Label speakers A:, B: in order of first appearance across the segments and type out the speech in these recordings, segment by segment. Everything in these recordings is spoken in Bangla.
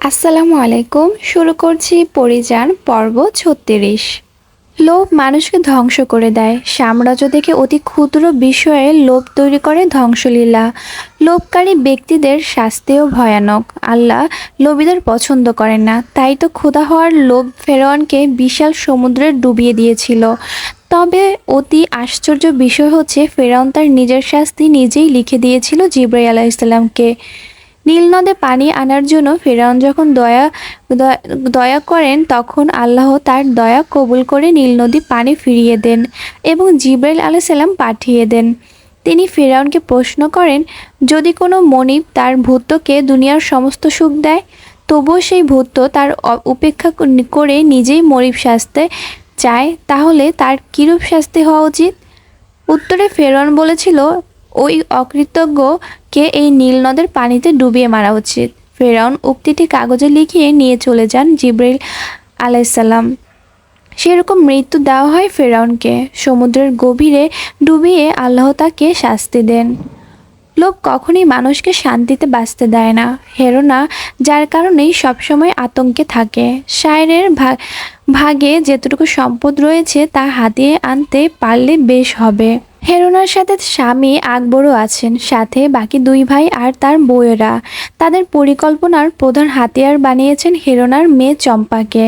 A: আসসালামু আলাইকুম। শুরু করছি পরিযান পর্ব ছত্রিশ। লোভ মানুষকে ধ্বংস করে দেয়। সাম্রাজ্য থেকে অতি ক্ষুদ্র বিষয়ে লোভ তৈরি করে ধ্বংসলীলা। লোভকারী ব্যক্তিদের শাস্তিও ভয়ানক। আল্লাহ লোভীদের পছন্দ করেন না। তাই তো ক্ষুধা হওয়ার লোভ ফেরোয়ানকে বিশাল সমুদ্রে ডুবিয়ে দিয়েছিল। তবে অতি আশ্চর্য বিষয় হচ্ছে ফেরাউন তার নিজের শাস্তি নিজেই লিখে দিয়েছিল জিব্রাই আলাহ ইসলামকে নীল নদে পানি আনার জন্য ফেরাউন যখন দয়া, দয়া- করেন, তখন আল্লাহ তার দয়া কবুল করে নীল নদী পানি ফিরিয়ে দেন এবং জিব্রাইল আলাইসাল্লাম পাঠিয়ে দেন। তিনি ফেরাউনকে প্রশ্ন করেন, যদি কোনো মনিব তার ভূতকে দুনিয়ার সমস্ত সুখ দেয়, তবুও সেই ভূত তার উপেক্ষা করে নিজেই মরিব শাস্তে চায়, তাহলে তার কিরূপ শাস্তি হওয়া উচিত? উত্তরে ফেরন বলেছিল, ওই অকৃতজ্ঞকে এই নীল নদের পানিতে ডুবিয়ে মারা উচিত? ফেরাউন উক্তিটি কাগজে লিখিয়ে নিয়ে চলে যান জিব্রাইল আলাইসাল্লাম সেরকম মৃত্যু দেওয়া হয় ফেরাউনকে। সমুদ্রের গভীরে ডুবিয়ে আল্লাহ তাকে শাস্তি দেন। লোক কখনই মানুষকে শান্তিতে বাঁচতে দেয় না। হেরোনা, যার কারণেই সবসময় আতঙ্কে থাকে। শায়রের ভাগে যেটুকু সম্পদ রয়েছে তা হাতিয়ে আনতে পারলে বেশ হবে। হেরোনার সাথে স্বামী আকবরও আছেন, সাথে বাকি দুই ভাই আর তার বউয়েরা। তাদের পরিকল্পনার প্রধান হাতিয়ার বানিয়েছেন হেরোনার মেয়ে চম্পাকে।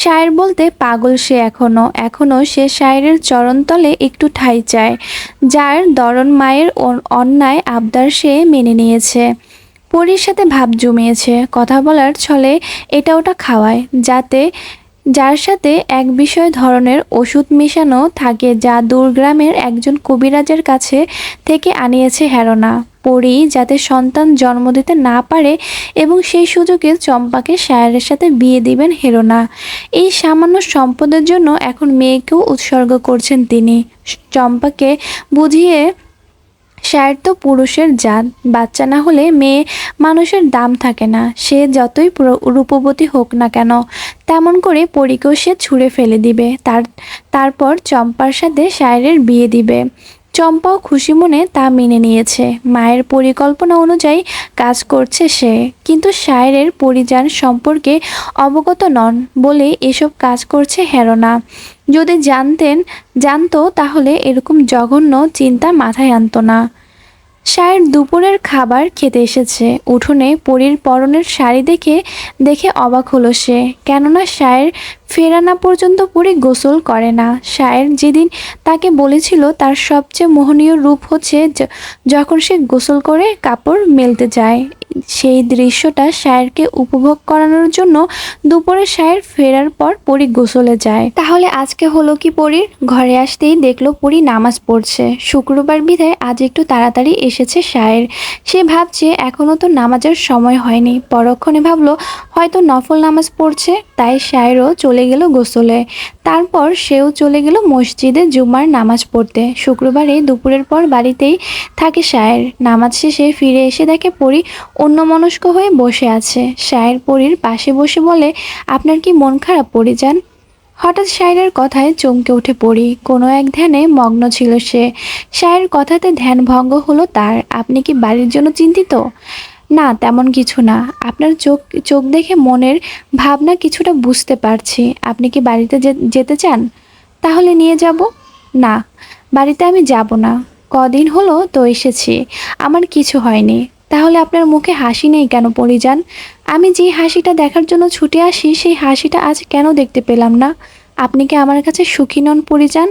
A: শায়ের বলতে পাগল সে এখনও এখনও সে শায়েরের চরণতলে একটু ঠাঁই চায়, যার দরন মায়ের অন্যায় আবদার সে মেনে নিয়েছে। পরীর সাথে ভাব জমিয়েছে। কথা বলার ছলে এটা ওটা খাওয়ায়, যাতে যার সাথে এক বিষয় ধরনের ওষুধ মেশানো থাকে যা দূরগ্রামের একজন কবিরাজের কাছে থেকে আনিয়েছে হেরোনা। পরি যাতে সন্তান জন্ম দিতে না পারে এবং সেই সুযোগে চম্পাকে শায়ারের সাথে বিয়ে দিবেন হেরোনা। এই সামান্য সম্পদের জন্য এখন মেয়েকেও উৎসর্গ করছেন তিনি। চম্পাকে বুঝিয়ে শায়ের তো পুরুষের জাত। বাচ্চা না হলে মেয়ে মানুষের দাম থাকে না। সে যতই রূপবতী হোক না কেন, তেমন করে পরীকেও সে ছুঁড়ে ফেলে দিবে। তার, তারপর চম্পার সাথে শায়েরের বিয়ে দিবে। চম্পাও খুশি মনে তা মেনে নিয়েছে। মায়ের পরিকল্পনা অনুযায়ী কাজ করছে সে, কিন্তু শায়েরের পরিযান সম্পর্কে অবগত নন বলে এসব কাজ করছে হেরোনা। যদি জানতেন, জানতো তাহলে এরকম জঘন্য চিন্তা মাথায় আনতো না। শায়ের দুপুরের খাবার খেতে এসেছে। উঠোনে পরীর পরনের শাড়ি দেখে দেখে অবাক হলো সে। কেননা শায়ের ফেরানা পর্যন্ত পরি গোসল করে না। শায়ের যেদিন তাকে বলেছিল, তার সবচেয়ে মোহনীয় রূপ হচ্ছে যখন সে গোসল করে কাপড় মেলতে যায়। সেই দৃশ্যটা শায়েরকে উপভোগ করানোর জন্য দুপুরে শায়ের ফেরার পর পরি গোসলে যায়। তাহলে আজকে হলো কি পরির? ঘরে আসতেই দেখল পরি নামাজ পড়ছে। শুক্রবার বিধায় আজ একটু তাড়াতাড়ি এসেছে শায়ের। সে ভাবছে এখনও তো নামাজের সময় হয়নি। পরক্ষণে ভাবলো, হয়তো নফল নামাজ পড়ছে, তাই শায়েরও চলে গেল গোসলে। তারপর সেও চলে গেল মসজিদে জুমার নামাজ পড়তে। শুক্রবারে দুপুরের পর বাড়িতেই থাকে শায়ের। নামাজ শেষে ফিরে এসে দেখে পরি অন্যমনস্ক হয়ে বসে আছে। শায়ের পরীর পাশে বসে বলে, আপনার কি মন খারাপ পড়ে যান হঠাৎ শায়ের কথায় চমকে উঠে পড়ি কোনো এক ধ্যানে মগ্ন ছিল সে। শায়ের কথাতে ধ্যান ভঙ্গ হলো তার। আপনি কি বাড়ির জন্য চিন্তিত? না, তেমন কিছু না। আপনার চোখ চোখ দেখে মনের ভাবনা কিছুটা বুঝতে পারছি। আপনি কি বাড়িতে যেতে চান? তাহলে নিয়ে যাব? না, বাড়িতে আমি যাব না। কদিন হলো তো এসেছি। আমার কিছু হয়নি। তাহলে আপনার মুখে হাসি নেই কেন, পরিযান? আমি যে হাসিটা দেখার জন্য ছুটে আসি, সেই হাসিটা আজ কেন দেখতে পেলাম না? আপনি কি আমার কাছে সুখী নন, পরিযান?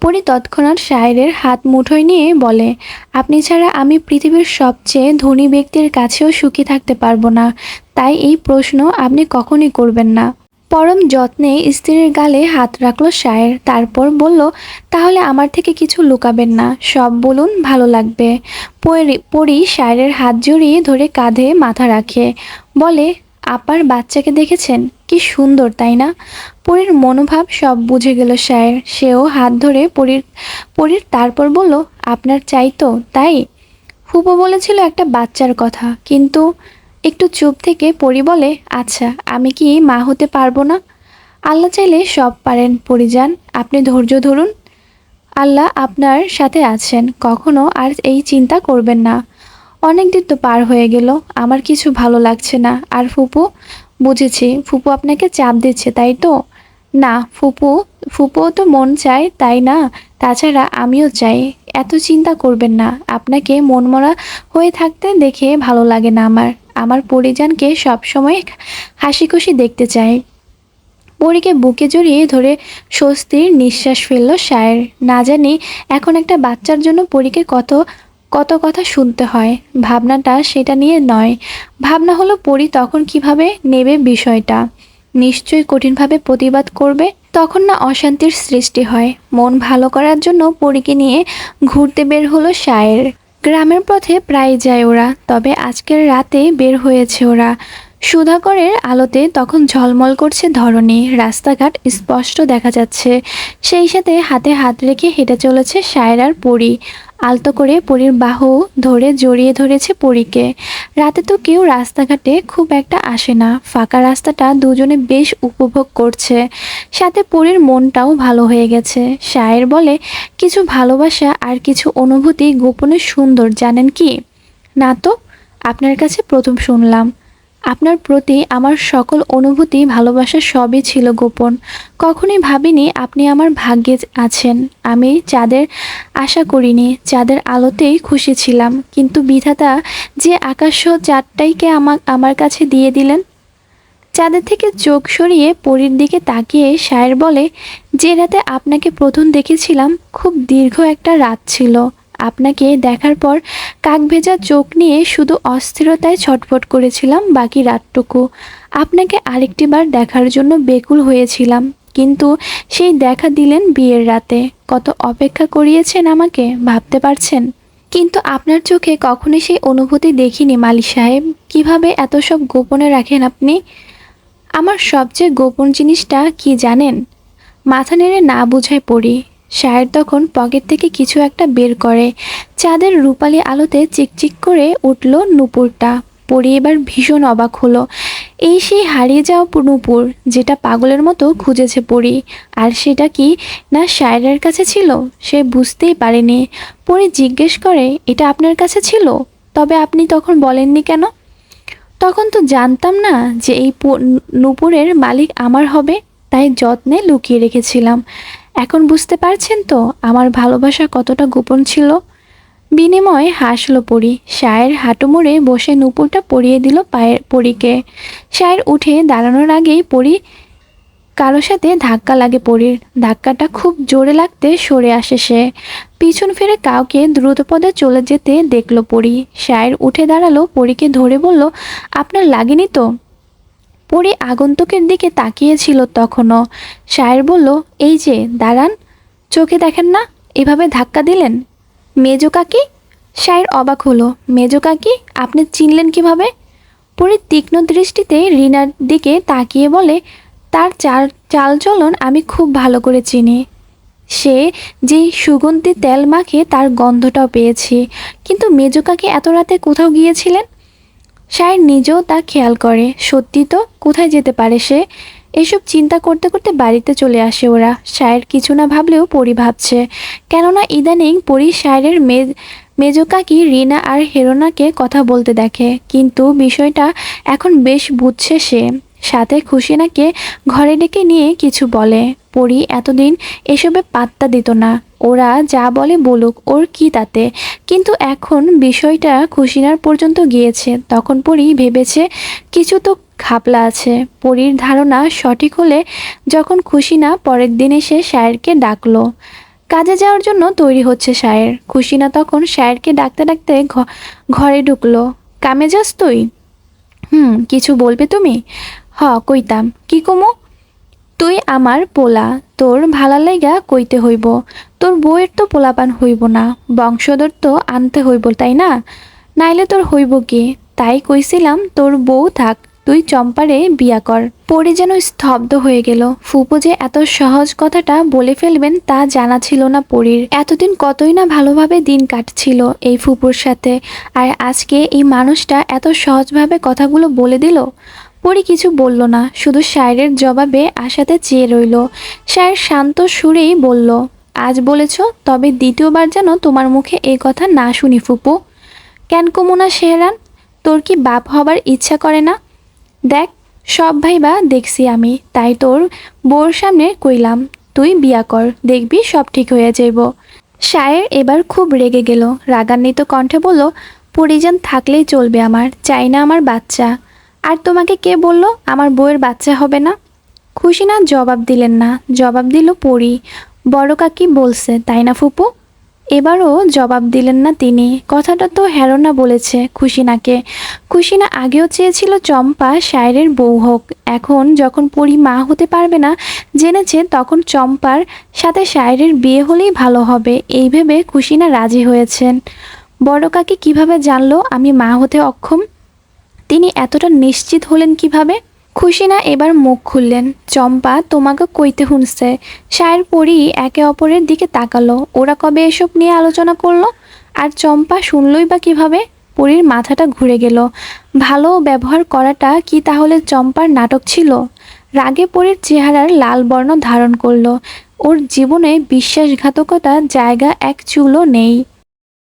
A: পরি তৎক্ষণাৎ শায়েরের হাত মুঠোয় নিয়ে বলে, আপনি ছাড়া আমি পৃথিবীর সবচেয়ে ধনী ব্যক্তির কাছেও সুখী থাকতে পারব না। তাই এই প্রশ্ন আপনি কখনই করবেন না। পরম যত্নে স্ত্রীর গালে হাত রাখল শায়ের। তারপর বলল, তাহলে আমার থেকে কিছু লুকাবেন না, সব বলুন ভালো লাগবে। পরি- শায়ের হাত জড়িয়ে ধরে কাঁধে মাথা রাখে। বলে আপার বাচ্চাকে দেখেছেন? কি সুন্দর, তাই না? পরীর মনোভাব সব বুঝে গেল শায়ের সেও হাত ধরে পরীর পরীর তারপর বলল, আপনার চাই তো, তাই? হুবো বলেছিল একটা বাচ্চার কথা, কিন্তু একটু চুপ থেকে পরি বলে আচ্ছা আমি কি মা হতে পারব না? আল্লাহ চাইলে সব পারেন, পরিযান। আপনি ধৈর্য ধরুন। আল্লাহ আপনার সাথে আছেন। কখনো আর এই চিন্তা করবেন না। অনেক দিন তো পার হয়ে গেল, আমার কিছু ভালো লাগছে না। আর ফুপু? বুঝেছি, ফুপু আপনাকে চাপ দিচ্ছে, তাই তো? না, ফুপু, ফুপুও তো মন চায়, তাই না? তাছাড়া আমিও চাই, এত চিন্তা করবেন না। আপনাকে মনমরা হয়ে থাকতে দেখে ভালো লাগে না আমার। আমার পরিজনকে সবসময় হাসি খুশি দেখতে চাই। পরীকে বুকে জড়িয়ে ধরে স্বস্তির নিঃশ্বাস ফেলল শায়ের। না জানি এখন একটা বাচ্চার জন্য পরীকে কত কত কথা শুনতে হয়। ভাবনাটা সেটা নিয়ে নয়। ভাবনা হলো পড়ি তখন কীভাবে নেবে বিষয়টা। নিশ্চয়ই কঠিনভাবে প্রতিবাদ করবে, তখন না অশান্তির সৃষ্টি হয়। মন ভালো করার জন্য পরীকে নিয়ে ঘুরতে বের হলো শায়ের। গ্রামের পথে প্রায় যায় ওরা, তবে আজকের রাতে বের হয়েছে ওরা। সুধাকরের আলোতে তখন ঝলমল করছে ধরণী, রাস্তাঘাট স্পষ্ট দেখা যাচ্ছে। সেই সাথে হাতে হাত রেখে হেঁটে চলেছে সায়রার পরি। আলতো করে পরীর বাহু ধরে জড়িয়ে ধরেছে পরীকে। রাতে তো কেউ রাস্তাঘাটে খুব একটা আসে না। ফাঁকা রাস্তাটা দুজনে বেশ উপভোগ করছে। সাথে পরীর মনটাও ভালো হয়ে গেছে। শায়ের বলে, কিছু ভালোবাসা আর কিছু অনুভূতি গোপনে সুন্দর, জানেন কি? না তো, আপনার কাছে প্রথম শুনলাম। আপনার প্রতি আমার সকল অনুভূতি, ভালোবাসা সবই ছিল গোপন। কখনোই ভাবিনি আপনি আমার ভাগ্যে আছেন। আমি চাঁদের আশা করিনি, চাঁদের আলোতেই খুশি ছিলাম। কিন্তু বিধাতা, যে আকাশ চাঁদটাইকে আমার আমার কাছে দিয়ে দিলেন? চাঁদের থেকে চোখ সরিয়ে পরীর দিকে তাকিয়ে শায়ের বলে, যে রাতে আপনাকে প্রথম দেখেছিলাম, খুব দীর্ঘ একটা রাত ছিল। আপনাকে দেখার পর কাক ভেজা চোখ নিয়ে শুধু অস্থিরতায় ছটফট করেছিলাম বাকি রাতটুকু। আপনাকে আরেকটিবার দেখার জন্য বেকুল হয়েছিলাম, কিন্তু সেই দেখা দিলেন বিয়ের রাতে। কত অপেক্ষা করিয়েছেন আমাকে, ভাবতে পারছেন? কিন্তু আপনার চোখে কখনোই সেই অনুভূতি দেখিনি মালি সাহেব। কীভাবে এত সব গোপনে রাখেন আপনি? আমার সবচেয়ে গোপন জিনিসটা কি জানেন? মাথা নেড়ে না বুঝায় পড়ি। শায়ের তখন পকেট থেকে কিছু একটা বের করে। চাঁদের রূপালি আলোতে চিকচিক করে উঠল নুপুরটা। পরি এবার ভীষণ অবাক হলো। এই সেই হারিয়ে যাওয়া নুপুর যেটা পাগলের মতো খুঁজেছে পরি। আর সেটা কি না শায়েরের কাছে ছিল? সে বুঝতেই পারেনি। পরি জিজ্ঞেস করে, এটা আপনার কাছে ছিল? তবে আপনি তখন বলেননি কেন? তখন তো জানতাম না যে এই নুপুরের মালিক আমার হবে, তাই যত্নে লুকিয়ে রেখেছিলাম। এখন বুঝতে পারছেন তো আমার ভালোবাসা কতটা গোপন ছিল? বিনিময়ে হাসলো পরি। শায়ের হাঁটু মুড়ে বসে নুপুরটা পরিয়ে দিল পায়ের পরীকে। শায়ের উঠে দাঁড়ানোর আগেই পরি কারও সাথে ধাক্কা লাগে পরির। ধাক্কাটা খুব জোরে লাগতে সরে আসে সে। পিছন ফিরে কাউকে দ্রুতপদে চলে যেতে দেখল পরি। শায়ের উঠে দাঁড়াল, পরীকে ধরে বলল, আপনার লাগেনি তো? পরি আগন্তুকের দিকে তাকিয়েছিল তখনও। শায়ের বলল, এই যে, দাঁড়ান, চোখে দেখেন না, এভাবে ধাক্কা দিলেন? মেজো কাকি? শায়ের অবাক হলো, মেজো কাকি, আপনি চিনলেন কীভাবে? পরে তীক্ষ্ণ দৃষ্টিতে রিনার দিকে তাকিয়ে বলে, তার চাল, চালচলন আমি খুব ভালো করে চিনি। সে যে সুগন্ধি তেল মাখে তার গন্ধটাও পেয়েছি। কিন্তু মেজো কাকি এত রাতে কোথাও গিয়েছিলেন? শায়ের নিজেও তা খেয়াল করে। সত্যি তো? কোথায় যেতে পারে সে? এসব চিন্তা করতে করতে বাড়িতে চলে আসে ওরা। শায়ের কিছু না ভাবলেও পরি ভাবছে। কেননা ইদানিং পরি শায়ের মে, মেজো কাকি রিনা আর হেরোনাকে কথা বলতে দেখে। কিন্তু বিষয়টা এখন বেশ বুঝছে সে। সাথে খুশিনাকে ঘরে ডেকে নিয়ে কিছু বলে। পরি এতদিন এসবে পাত্তা দিত না। ওরা যা বলে বলুক, ওর কি তাতে? কিন্তু এখন বিষয়টা খুশিনার পর্যন্ত গিয়েছে। তখন পরি ভেবেছে কিছু তো খাপলা আছে। পরীর ধারণা সঠিক হলে যখন খুশিনা পরের দিন এসে শায়েরকে ডাকলো। কাজে যাওয়ার জন্য তৈরি হচ্ছে শায়ের। খুশিনা তখন শায়েরকে ডাকতে ডাকতে ঘরে ঢুকলো। কামে যাস তুই? হুম, কিছু বলবে তুমি? হ, কইতাম। কি কমু? তুই আমার পোলা, তোর ভালা লাইগা কইতে হইব। তোর বউয়ের তো পোলাপান হইব না, বংশধর তো আনতে হইব, তাই না? নাইলে তোর হইব কি? তাই কইছিলাম তোর বউ থাক, তুই চম্পারে বিয়া কর। পরে যেন স্তব্ধ হয়ে গেল। ফুপু যে এত সহজ কথাটা বলে ফেলবেন তা জানা ছিল না পরীর। এতদিন কতই না ভালোভাবে দিন কাটছিল এই ফুপুর সাথে। আর আজকে এই মানুষটা এত সহজভাবে কথাগুলো বলে দিল? পরি কিছু বলল না, শুধু শায়ের জবাবে আশাতে চেয়ে রইল। শায়ের শান্ত সুরেই বলল, আজ বলেছ, তবে দ্বিতীয়বার যেন তোমার মুখে এই কথা না শুনি ফুপু। কেন কমুনা শেহরান? তোর কি বাপ হবার ইচ্ছা করে না? দেখ, সব ভাইবা দেখছি আমি, তাই তোর বউর সামনে কইলাম, তুই বিয়া কর, দেখবি সব ঠিক হয়ে যাইব। শায়ের এবার খুব রেগে গেল, রাগান্বিত কণ্ঠে বলল, পরিজন থাকলেই চলবে আমার, চাই না আমার বাচ্চা। আর তোমাকে কে বলল, আমার বউয়ের বাচ্চা হবে না? খুশি না জবাব দিলেন না। জবাব দিল পরি। বড় কাকি বলছে, তাই না ফুপু? এবারও জবাব দিলেন না তিনি। কথাটা তো হেরোনা বলেছে খুশিনাকে। খুশিনা আগেও চেয়েছিল চম্পা শায়রের বউ হোক। এখন যখন পরি মা হতে পারবে না, জেনেছে তখন চম্পার সাথে শায়রের বিয়ে হলেই ভালো হবে। এই ভেবে খুশিনা রাজি হয়েছেন। বড় কাকি কীভাবে জানলো, আমি মা হতে অক্ষম? তিনি এতটা নিশ্চিত হলেন কীভাবে? খুশিনা এবার মুখ খুললেন। চম্পা তোমাকে কইতে শুনছে সায়ের পরি একে অপরের দিকে তাকালো। ওরা কবে এসব নিয়ে আলোচনা করল? আর চম্পা শুনলই বা কীভাবে? পরীর মাথাটা ঘুরে গেল। ভালো ব্যবহার করাটা কি তাহলে চম্পার নাটক ছিল? রাগে পরীর চেহারার লাল বর্ণ ধারণ করল। ওর জীবনে বিশ্বাসঘাতকতা জায়গা এক চুলও নেই।